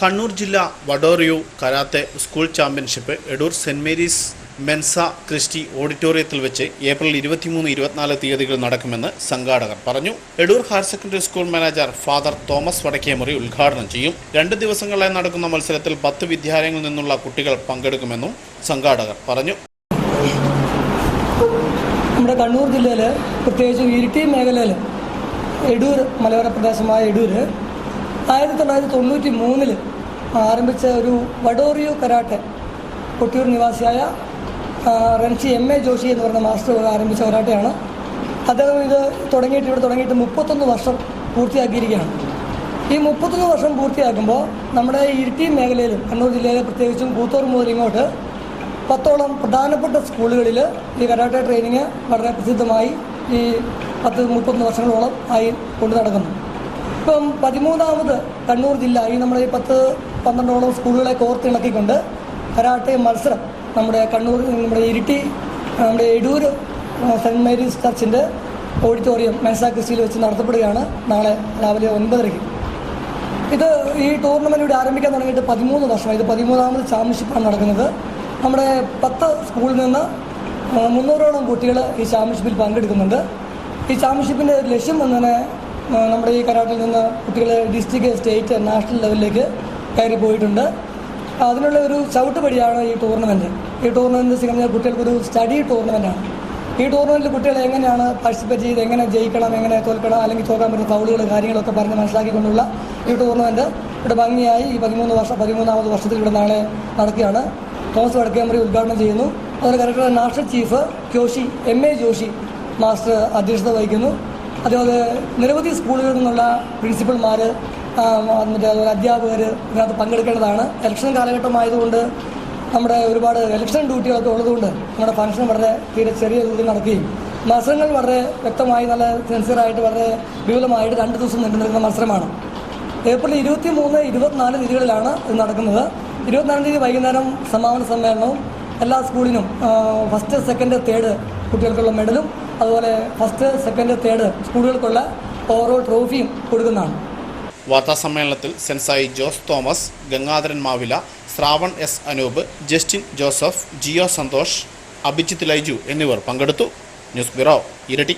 കണ്ണൂർ ജില്ല Wado Ryu karate school championship Edoor Saint Mary's Mensa Christi ഓഡിറ്റോറിയത്തിൽ വെച്ച് April ഇരുപത്തിമൂന്ന് ഇരുപത്തിനാല് തീയതികൾ നടക്കുമെന്ന് സംഘാടകർ പറഞ്ഞു. Edoor higher secondary school manager father Thomas Vadakkemuri ഉദ്ഘാടനം ചെയ്യും. രണ്ട് ദിവസങ്ങളായി നടക്കുന്ന മത്സരത്തിൽ പത്ത് വിദ്യാലയങ്ങളിൽ നിന്നുള്ള കുട്ടികൾ പങ്കെടുക്കുമെന്നും സംഘാടകർ പറഞ്ഞു. നമ്മുടെ കണ്ണൂർ ജില്ലയിൽ പ്രത്യേകിച്ച് ഇരിട്ടി മേഖലയിൽ എടൂർ മലയോര പ്രദേശമായ എടൂർ ആയിരത്തി തൊള്ളായിരത്തി തൊണ്ണൂറ്റി മൂന്നിൽ ആരംഭിച്ച ഒരു വഡോറിയോ കരാട്ടെ കൊട്ടിയൂർ നിവാസിയായ റൺസി എം എ ജോഷി എന്ന് പറയുന്ന മാസ്റ്റർ ആരംഭിച്ച കരാട്ടയാണ്. അദ്ദേഹം ഇത് തുടങ്ങിയിട്ട് ഇവിടെ തുടങ്ങിയിട്ട് മുപ്പത്തൊന്ന് വർഷം പൂർത്തിയാക്കിയിരിക്കുകയാണ്. ഈ മുപ്പത്തൊന്ന് വർഷം പൂർത്തിയാക്കുമ്പോൾ നമ്മുടെ ഇരിട്ടി മേഖലയിലും കണ്ണൂർ ജില്ലയിലെ പ്രത്യേകിച്ചും കൂത്തോർ മുതൽ ഇങ്ങോട്ട് പത്തോളം പ്രധാനപ്പെട്ട സ്കൂളുകളിൽ ഈ കരാട്ടെ ട്രെയിനിങ് വളരെ പ്രസിദ്ധമായി ഈ പത്ത് മുപ്പത്തൊന്ന് വർഷങ്ങളോളം ആയി കൊണ്ടു നടക്കുന്നു. ഇപ്പം പതിമൂന്നാമത് കണ്ണൂർ ജില്ല. ഈ നമ്മുടെ ഈ പത്ത് പന്ത്രണ്ടോളം സ്കൂളുകളെ കോർത്തിണക്കിക്കൊണ്ട് കരാട്ടെ മത്സരം നമ്മുടെ കണ്ണൂർ നമ്മുടെ ഇരിട്ടി നമ്മുടെ എടൂർ സെന്റ് മേരീസ് ചർച്ചിന്റെ ഓഡിറ്റോറിയം മെൻസാ ക്രിസ്റ്റിയിൽ വെച്ച് നടത്തപ്പെടുകയാണ് നാളെ രാവിലെ ഒൻപതരയ്ക്ക്. ഇത് ഈ ടൂർണമെന്റ് ഇവിടെ ആരംഭിക്കാൻ തുടങ്ങിയിട്ട് പതിമൂന്ന് വർഷം. ഇത് പതിമൂന്നാമത് ചാമ്പ്യൻഷിപ്പാണ് നടക്കുന്നത്. നമ്മുടെ പത്ത് സ്കൂളിൽ നിന്ന് മുന്നൂറോളം കുട്ടികൾ ഈ ചാമ്പ്യൻഷിപ്പിൽ പങ്കെടുക്കുന്നുണ്ട്. ഈ ചാമ്പ്യൻഷിപ്പിന്റെ ലക്ഷ്യം എന്നതിനെ ആ, നമ്മുടെ ഈ കരാട്ടിൽ നിന്ന് കുട്ടികൾ ഡിസ്ട്രിക്ട് സ്റ്റേറ്റ് നാഷണൽ ലെവലിലേക്ക് കയറി പോയിട്ടുണ്ട്. അതിനുള്ള ഒരു ചവിട്ട് വഴിയാണ് ഈ ടൂർണമെന്റ് ഈ ടൂർണമെന്റ് പറഞ്ഞാൽ കുട്ടികൾക്കൊരു സ്റ്റഡി ടൂർണമെന്റാണ് ഈ ടൂർണമെന്റിൽ കുട്ടികൾ എങ്ങനെയാണ് പാർട്ടിസിപ്പേറ്റ് ചെയ്ത് എങ്ങനെ ജയിക്കണം എങ്ങനെ തോൽക്കണം അല്ലെങ്കിൽ തോക്കാൻ പറ്റുന്ന ഫൗളുകൾ കാര്യങ്ങളൊക്കെ പറഞ്ഞ് മനസ്സിലാക്കിക്കൊണ്ടുള്ള ഈ ടൂർണമെന്റ് ഇവിടെ ഭംഗിയായി ഈ പതിമൂന്ന് വർഷം പതിമൂന്നാമത് വർഷത്തിൽ ഇവിടെ നാളെ നടക്കുകയാണ്. തോമസ് വടക്കേമറി ഉദ്ഘാടനം ചെയ്യുന്നു. അതുപോലെ collector national chief Joshi M A Joshi master അധ്യക്ഷത വഹിക്കുന്നു. അതേപോലെ നിരവധി സ്കൂളുകളിൽ നിന്നുള്ള പ്രിൻസിപ്പൽമാർ മറ്റേ അധ്യാപകർ ഇതിനകത്ത് പങ്കെടുക്കേണ്ടതാണ്. ഇലക്ഷൻ കാലഘട്ടമായതുകൊണ്ട് നമ്മുടെ ഒരുപാട് ഇലക്ഷൻ ഡ്യൂട്ടികളൊക്കെ ഉള്ളതുകൊണ്ട് നമ്മുടെ ഫംഗ്ഷൻ വളരെ തീരെ ചെറിയ രീതിയിൽ നടക്കുകയും മത്സരങ്ങൾ വളരെ വ്യക്തമായി നല്ല സെൻസിയറായിട്ട് വളരെ വിപുലമായിട്ട് രണ്ട് ദിവസം നീണ്ടു നിൽക്കുന്ന മത്സരമാണ്. ഏപ്രിൽ ഇരുപത്തി മൂന്ന് ഇരുപത്തിനാല് തീയതികളിലാണ് ഇത് നടക്കുന്നത്. ഇരുപത്തിനാലാം തീയതി വൈകുന്നേരം സമാപന സമ്മേളനവും എല്ലാ സ്കൂളിനും ഫസ്റ്റ് സെക്കൻഡ് തേർഡ് കുട്ടികൾക്കുള്ള മെഡലും അതുപോലെ ഫസ്റ്റ് സെക്കൻഡ് തേർഡ് സ്കൂളുകൾക്കുള്ള ഓവറോൾ ട്രോഫിയും കൊടുക്കുന്നതാണ്. വാർത്താസമ്മേളനത്തിൽ സെൻസായി ജോസ് തോമസ് ഗംഗാധരൻ മാവില ശ്രാവൺ എസ് അനൂപ് ജസ്റ്റിൻ ജോസഫ് ജിയോ സന്തോഷ് അഭിജിത്ത് ലൈജു എന്നിവർ പങ്കെടുത്തു. ന്യൂസ് ബ്യൂറോ ഇരട്ടി.